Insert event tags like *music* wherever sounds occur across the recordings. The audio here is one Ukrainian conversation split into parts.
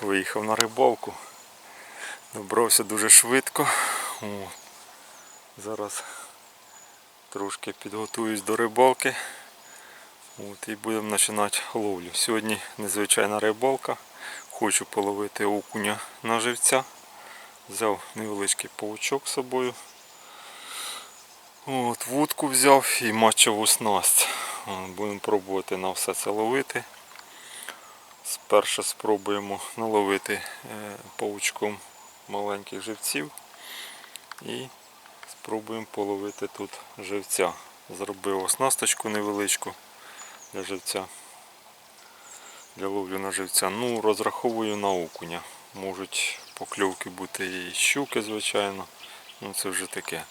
виїхав на рибалку. Добрався дуже швидко. О, зараз трошки підготуюсь до рибалки. От, і будемо починати ловлю. Сьогодні незвичайна рибалка. Хочу половити окуня на живця. Взяв невеличкий паучок з собою. От, вудку взяв і матчеву снасть. Будемо пробувати на все це ловити. Спершу спробуємо наловити е, паучком маленьких живців і спробуємо половити тут живця. Зробив оснасточку невеличку для живця. Для ловлю на живця. Ну, розраховую на окуня. Можуть покльовки бути і щуки, звичайно. Ну це вже таке.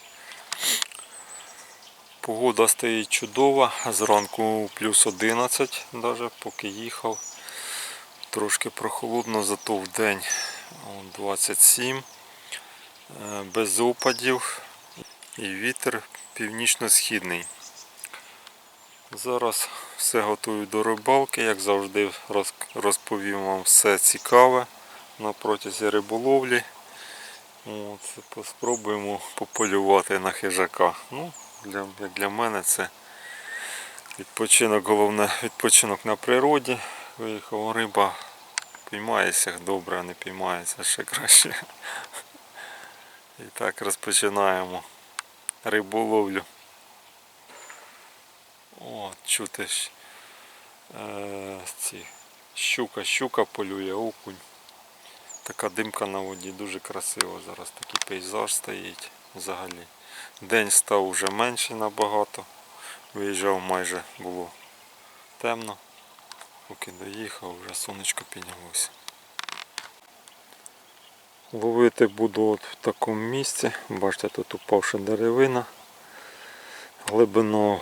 Погода стоїть чудова, зранку плюс 11, навіть поки їхав. Трошки прохолодно, зато в день 27, е, без опадів і вітер північно-східний. Зараз все готую до рибалки, як завжди розповім вам все цікаве на протязі риболовлі. От, спробуємо пополювати на хижака. Ну, для, як для мене це відпочинок, головне відпочинок на природі. Виїхав риба, піймається добре, а не піймається ще краще. І так розпочинаємо риболовлю. О, чути ж, е, ці, щука, щука полює, окунь. Така димка на воді, дуже красиво зараз такий пейзаж стоїть взагалі. День став вже менший набагато. Виїжджав майже було темно. Поки доїхав, вже сонечко піднялося. Ловити буду от в такому місці. Бачите, тут упавша деревина. Глибина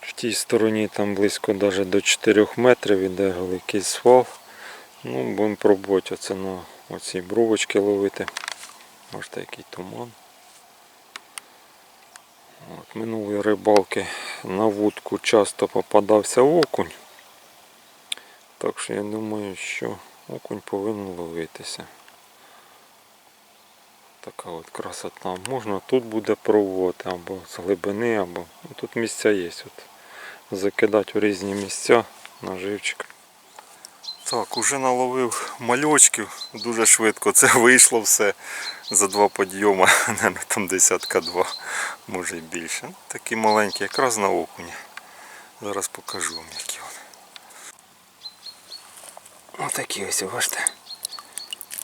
в тій стороні там близько навіть до 4 метрів іде великий свал. Ну, будемо пробувати оце на оці бровочки ловити. Бачите, який туман. От, минулої рибалки на вудку часто попадався окунь. Так що я думаю, що окунь повинен ловитися. Така от красота. Можна тут буде пробувати або з глибини, або ну, тут місця є. От. Закидати в різні місця наживчик. Так, уже наловив мальочків дуже швидко. Це *laughs* вийшло все за два *laughs* Наверно, там десятка два, може і більше. Такі маленькі, якраз на окуні. Зараз покажу вам які. Отакі ось, бачите.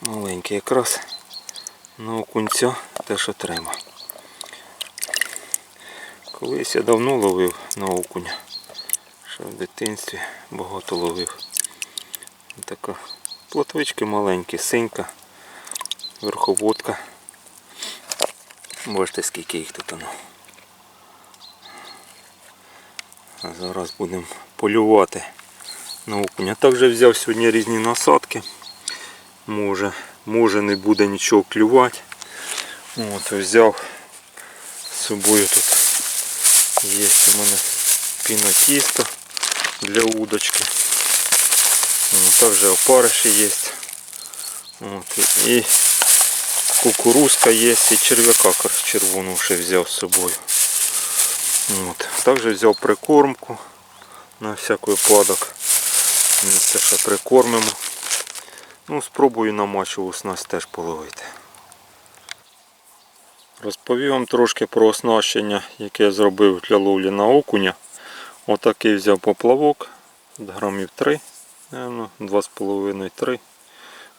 Маленькі якраз на окунця те, що треба. Колись я давно ловив на окуня. Ще в дитинстві багато ловив. Така плотвички маленькі, синька, верховодка. Бачите, скільки їх тут воно. Зараз будемо полювати на окуня. Також взяв сьогодні різні насадки. Може, може не буде нічого клювати. От, взяв з собою тут є у мене пінотісто для удочки. О, Також опариші є. От, і кукурузка є, і черв'яка кор- червону ще взяв з собою. От. Також взяв прикормку на всяк випадок. Місце ще прикормимо. Ну, спробую на мачову снасть теж половити. Розповім вам трошки про оснащення, яке я зробив для ловлі на окуня. Отакий взяв поплавок, грамів 3, напевно, 2,5-3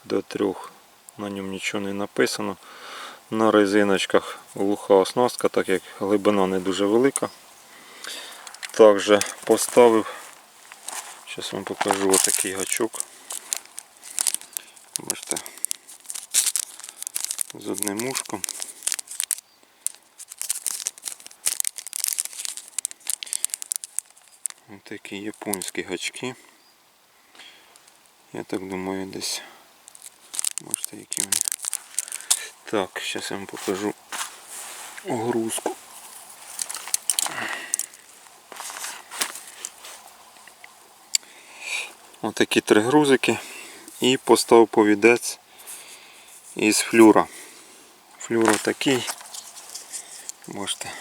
до 3. На ньому нічого не написано. На резиночках глуха оснастка, так як глибина не дуже велика. Також поставив, зараз вам покажу отакий гачок. Бачите, з одним ушком. Ось такі японські гачки. Я так думаю десь. Бачите, які вони. Так, зараз я вам покажу огрузку. Отакі три грузики. І поставив повідець із флюра. Флюра такий. Бачите.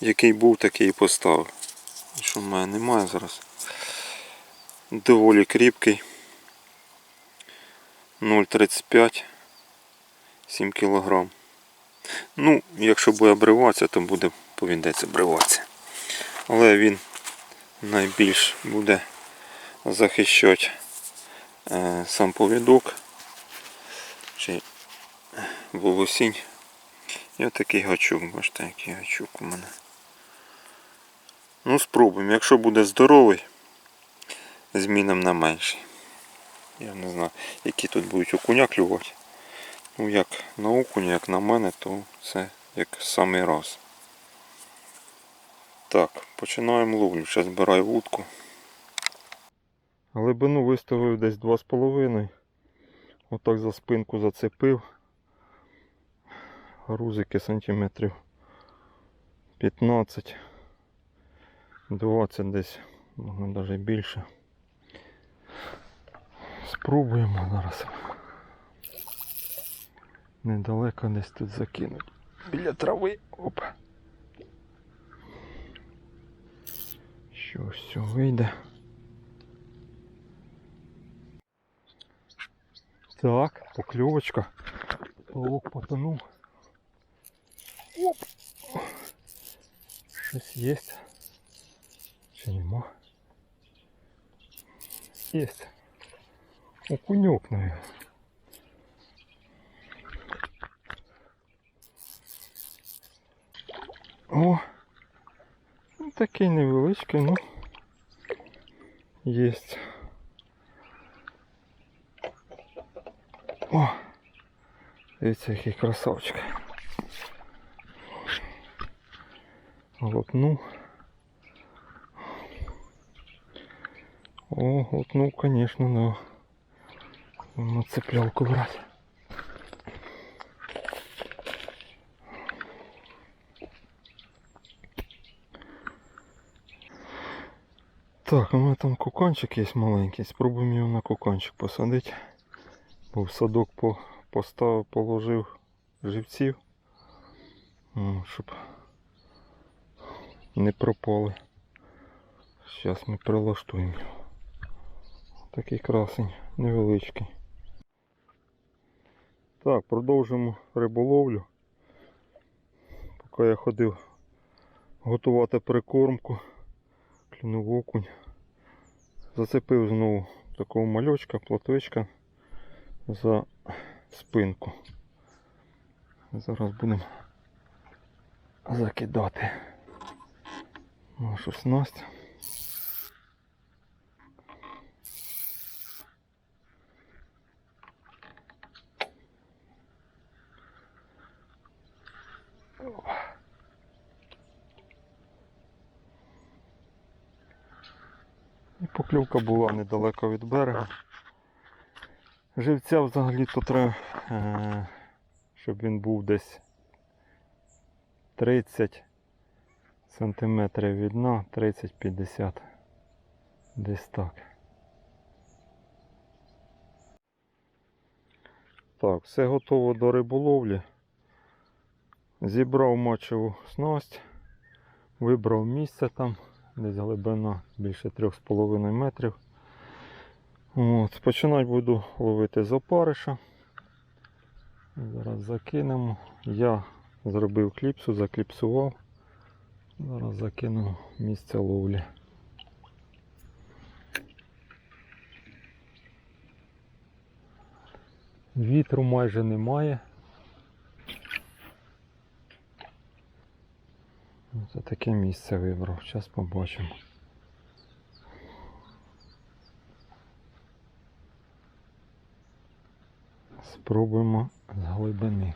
Який був, такий і поставив. Що в мене немає зараз. Доволі кріпкий. 0,35 7 кг. Ну, якщо буде обриватися, то буде повідець обриватися. Але він найбільш буде захищати е, сам повідок чи волосінь. І отакий гачок, бачите, який гачок у мене. Ну, спробуємо. Якщо буде здоровий, змінимо на менший. Я не знаю, які тут будуть окуня клювати. Ну, як на окуня, як на мене, то це як самий раз. Так, починаємо ловлю. Зараз збираю вудку. Глибину виставив десь 2,5. Отак за спинку зацепив. Грузики сантиметрів 15. 20 десь, можна навіть більше. Спробуємо зараз. Недалеко десь тут закинуть. Біля трави. Оп. Що все вийде. Так, покльовочка. Лук потонув. Оп. Щось є. Чи нема? Є. Окуньок, наверное. О! Ну, такий невеличкий, ну. Єсть. О! Дивіться, який красавчик. Глотнув. О, глотнув, конечно, да. На цеплялку брать. Так, у мене там куканчик є маленький. Спробуємо його на куканчик посадити. Бо в садок по, поставив, положив живців, щоб не пропали. Зараз ми прилаштуємо. Такий красень, невеличкий. Так, продовжимо риболовлю. Поки я ходив готувати прикормку, клюнув окунь. Зацепив знову такого мальочка, платочка за спинку. Зараз будемо закидати нашу снасть. І покльовка була недалеко від берега. Живця взагалі-то треба, е, щоб він був десь 30 сантиметрів від дна, 30-50. Десь так. Так, все готово до риболовлі. Зібрав мачеву снасть, вибрав місце там, десь глибина більше 3,5 метрів. От, починати буду ловити з опариша. Зараз закинемо. Я зробив кліпсу, закліпсував. Зараз закинемо місце ловлі. Вітру майже немає. Це таке місце вибрав. Зараз побачимо. Спробуємо з глибини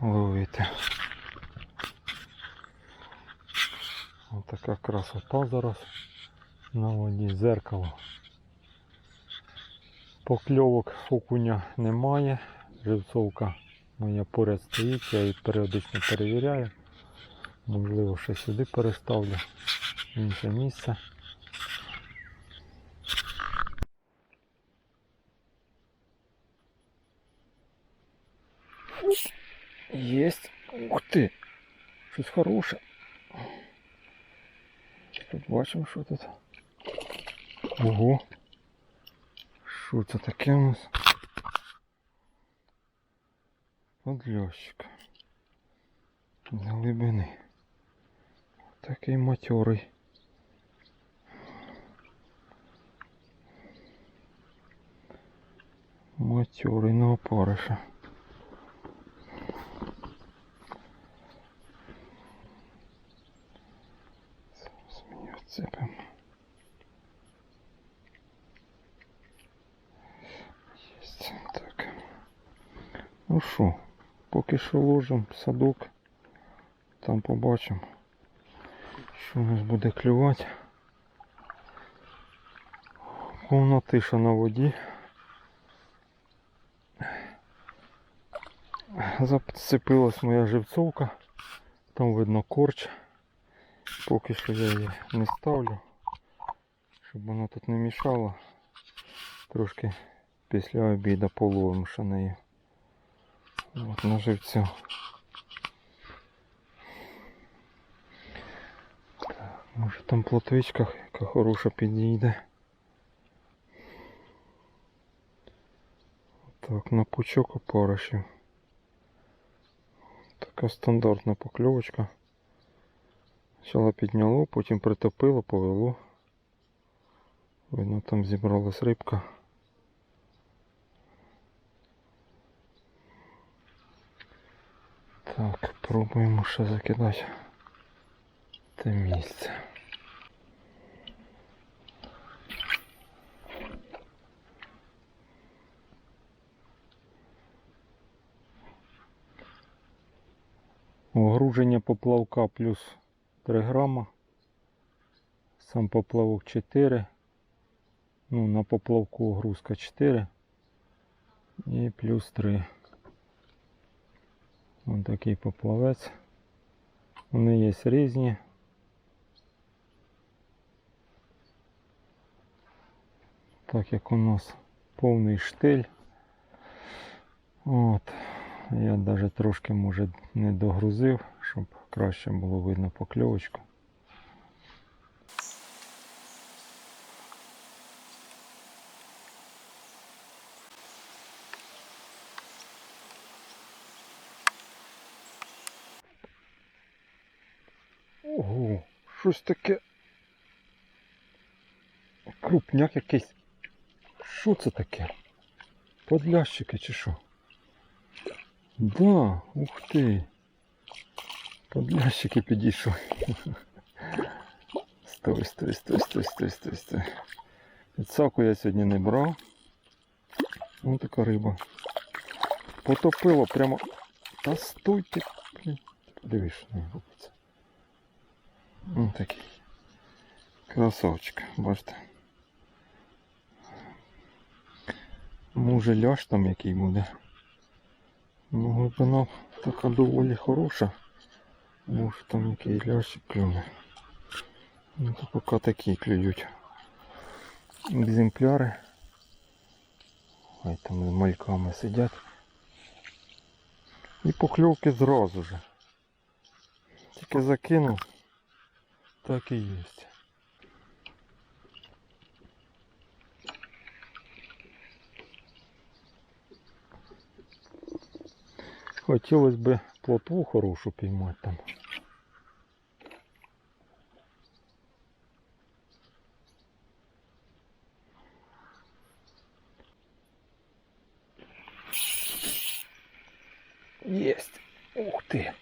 ловити. Ось така красота зараз на воді зеркало. Покльовок окуня немає. Живцовка моя поряд стоїть, я її періодично перевіряю. Можливо, ще сюди переставлю в інше місце. Ти! Щось хороше. Тут бачимо, що тут. Ого. Що це таке у нас? Подльощик. З глибини. Такий матьорий. Матьорий на опариша. Мені. Єсть. Так. Ну що, поки що ложимо садок. Там побачимо, що у нас буде клювати. Повна тиша на воді. Зацепилась моя живцовка. Там видно корч. Поки що я її не ставлю, щоб вона тут не мішала. Трошки після обіду половимо ще нею. От на живцю. Може там плотвичка, яка хороша підійде. Так, на пучок опаришів. Така стандартна покльовочка. Спочатку підняло, потім притопило, повело. Видно, там зібралась рибка. Так, пробуємо ще закидати те місце. Огруження поплавка плюс 3 грама. Сам поплавок 4. Ну, на поплавку огрузка 4. І плюс 3. Ось такий поплавець. Вони є різні. Так як у нас повний штиль. От. Я навіть трошки може не догрузив, щоб краще було видно покльовочку. Ого, щось таке. Крупняк якийсь. Що це таке? Подлящики чи що? Да, ух ти. Подлящики підійшли. Стой, стой, стой, стой, стой, стой, стой. Підсаку я сьогодні не брав. Ось така риба. Потопило прямо. Та стойте. що не робиться. Ось такий. Красавчик, бачите. Може ляж там який буде. Ну, глибина така доволі хороша. Може там якийсь лящик клюне. Ну то поки такі клюють. Екземпляри. Ой, там з мальками сидять. І покльовки зразу же. Тільки закинув, так і є. Хотілося б Плотву хорошу піймати там. Єсть. Ух ти.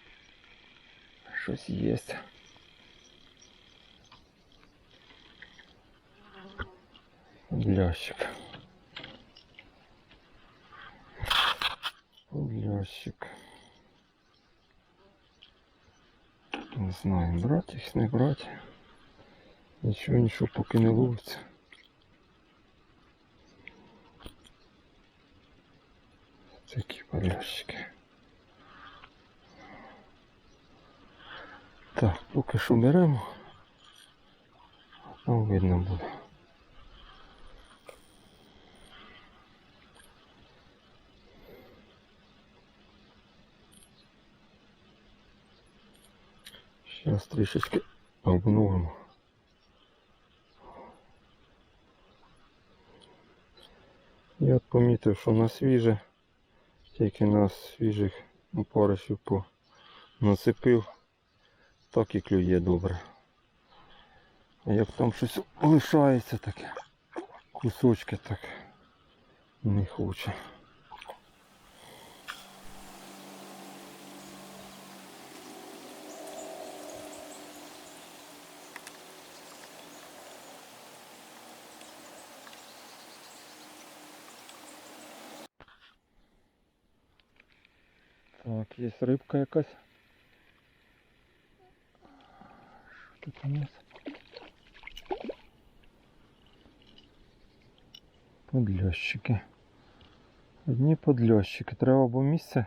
Щось єсть. Лящик. Лящик. Не знаю, брати їх, не брати. Нічого, нічого поки не ловиться. Такі полящики. Так, поки що беремо. Там видно буде. Зараз трішечки обновимо. Я от помітив, що на свіже, тільки на свіжих опаришів по насипив, так і клює добре. А як там щось лишається таке, кусочки так не хоче. Так, є рибка якась. Що тут у нас? Подлящики. Одні подлящики. Треба або місце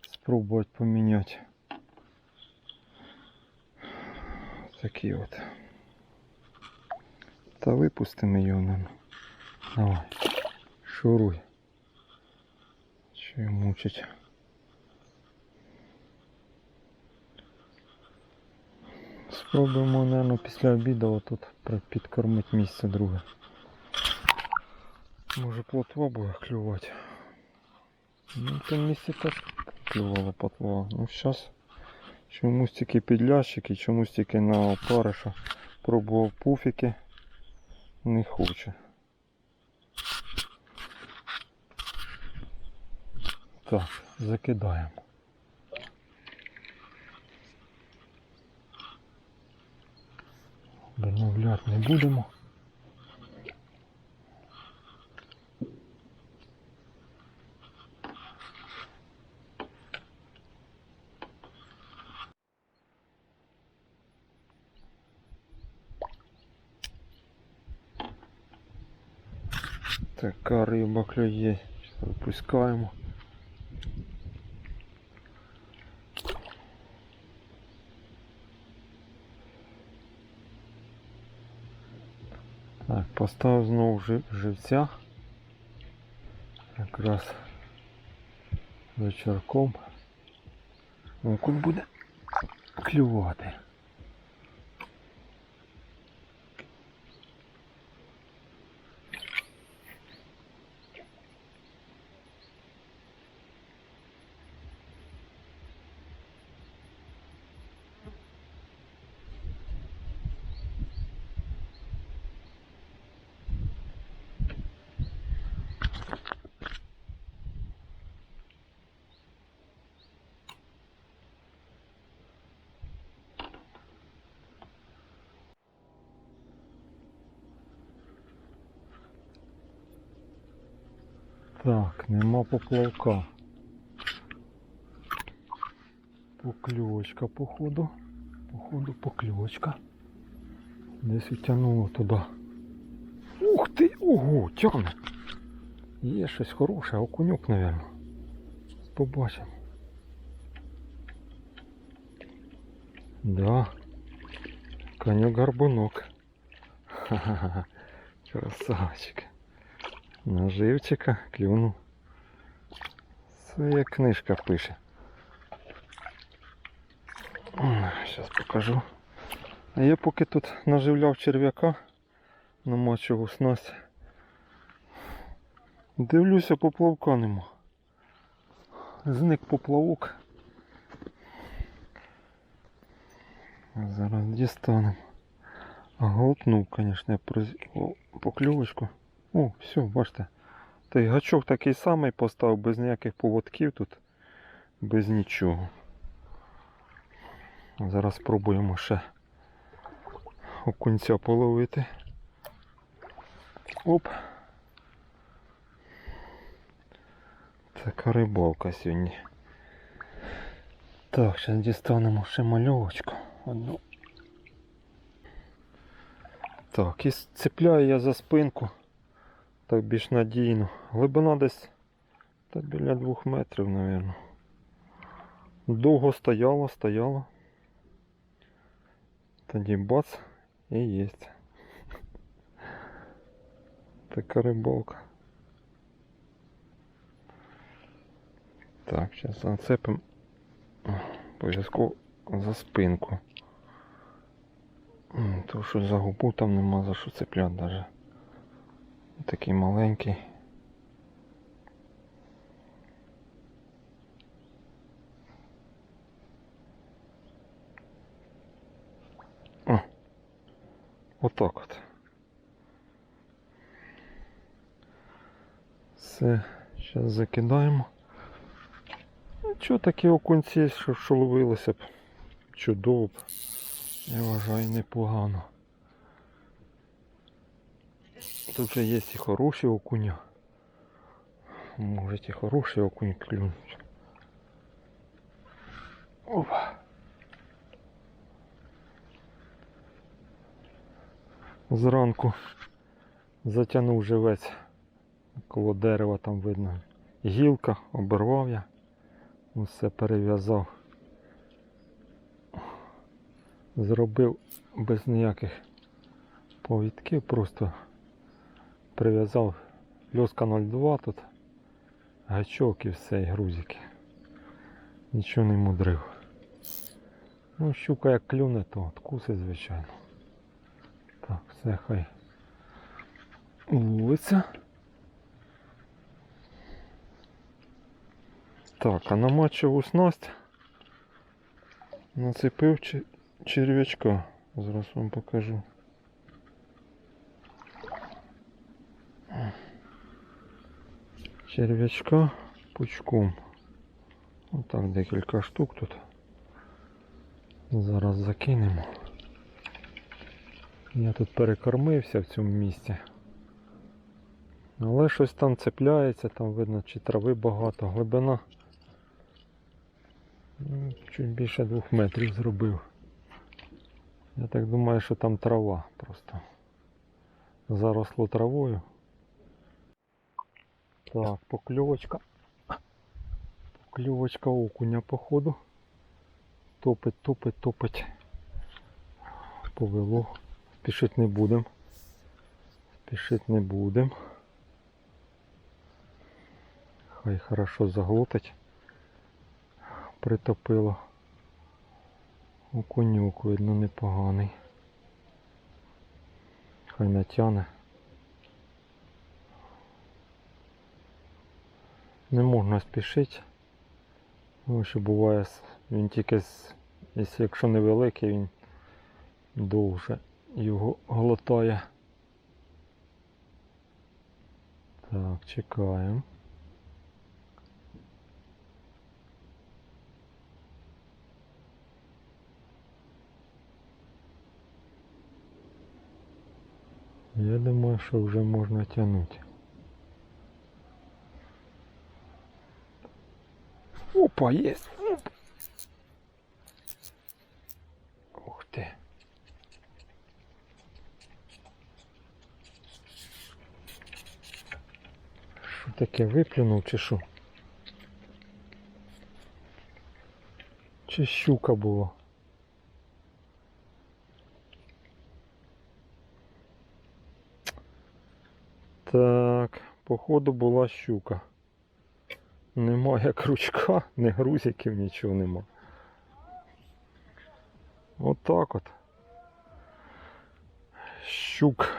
спробувати поміняти. Такі от. Та випустимо його нам. Давай. Шуруй. Що її мучить. Спробуємо, наверное, після обіду отут підкормити місце друге. Може плотва буде клювати. Ну, тому місці теж клювала плотва. Ну зараз чомусь тільки підлящики, чомусь тільки на опариша. Пробував пуфіки. Не хоче. Так, закидаємо. Домовляти не будемо. Така риба клює. Випускаємо. Так, знову живця. Якраз вечірком. Окунь буде клювати. Поплавка. Покльовочка, походу. Походу, покльовочка. Десь утягнуло туди. Ух ти! Ого, тягне! Є щось хороше, окуньок, мабуть. Побачимо. Да. Конек горбунок. Ха-ха-ха. Красавчик. Наживчика клюнув. Це як книжка пише. Зараз покажу. А я поки тут наживляв черв'яка, намачував снасть. Дивлюся, поплавка нема. Зник поплавок. Зараз дістанемо. А голтнув, звісно, я проз... Покльовочку. О, все, бачите. Той гачок такий самий поставив, без ніяких поводків тут, без нічого. Зараз спробуємо ще окунця половити. Оп. Така рибалка сьогодні. Так, зараз дістанемо ще мальовочку. Одну. Так, і цепляю я за спинку. Так більш надійно. Глибина десь та біля двох метрів, мабуть. Довго стояло, стояло. Тоді бац і єсть. Така рибалка. Так, зараз зацепимо обов'язково за спинку. То що за губу там нема за що цепляти даже. Такий маленький. О, отак от. Все, зараз закидаємо. Чого такі окунці, що, ловилося б? Чудово б. Я вважаю непогано. Тут же є і хороші окуня. Може і хороші окуні клюнуть. Опа. Зранку затягнув живець. Коло дерева там видно. Гілка, обірвав я. Усе перев'язав. Зробив без ніяких повідків, просто прив'язав льоска 02 тут, гачок і все, і грузики. Нічого не мудрив. Ну, щука як клюне, то откусить, звичайно. Так, все хай ловиться. Так, а на матчеву снасть нацепив че- черв'ячка. Зараз вам покажу. Черв'ячка пучком. Отак декілька штук тут. Зараз закинемо. Я тут перекормився в цьому місці. Але щось там цепляється, там видно, чи трави багато, глибина. ну, Чуть більше двох метрів зробив. Я так думаю, що там трава просто. Заросло травою. Так, покльовочка. Покльовочка окуня походу. Топить, топить, топить. Повело. Спішить не будем. Спішить не будем. Хай хорошо заглотить. Притопило. Окунюк, видно, непоганий. Хай натяне. Не можна спішити. Тому що буває, він тільки, з- якщо невеликий, він довше його глотає. Так, чекаємо. Я думаю, що вже можна тягнути. Опа! Ух ти. Що таке виплюнув чи що? Чи щука була? Так, походу була щука. Немає крючка, не грузиків, нічого нема. Отак от. Щук.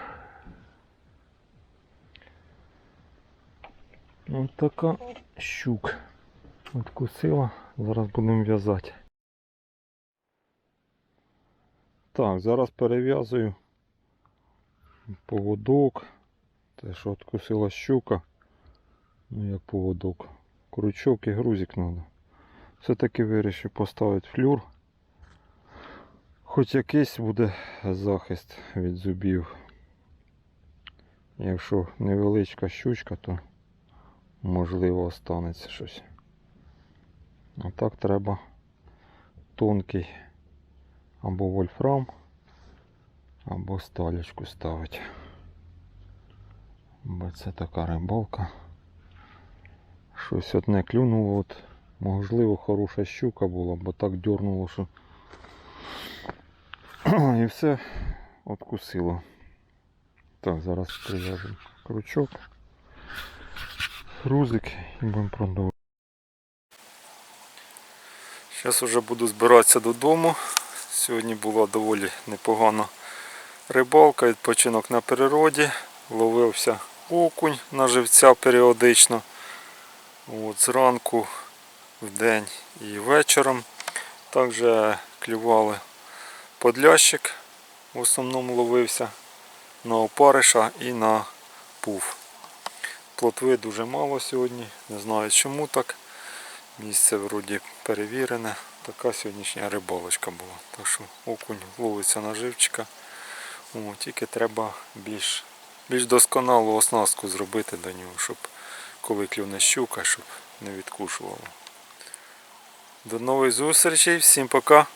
Ось така щук. Откусила. Зараз будемо в'язати. Так, зараз перев'язую поводок. Те, що откусила щука. Ну як поводок. Крючок і грузик треба. Все-таки вирішив поставити флюр. Хоч якийсь буде захист від зубів. Якщо невеличка щучка, то можливо останеться щось. А так треба тонкий або вольфрам, або сталечку ставити. Бо це така рибалка. Щось одне клюнуло, от, можливо, хороша щука була, бо так дьорнуло, що *clears throat* і все откусило. Так, зараз прив'яжемо крючок, грузик і будемо продовжувати. Зараз вже буду збиратися додому. Сьогодні була доволі непогана Рибалка, відпочинок на природі. Ловився окунь на живця періодично. От, зранку, вдень і вечором. Також клювали подлящик. В основному ловився на опариша і на пуф. Плотви дуже мало сьогодні. Не знаю чому так. Місце вроді перевірене. Така сьогоднішня рибалочка була. Так що окунь ловиться на живчика. О, тільки треба більш, більш досконалу оснастку зробити до нього, щоб коли клюне щука, щоб не відкушувало. До нових зустрічей, всім пока!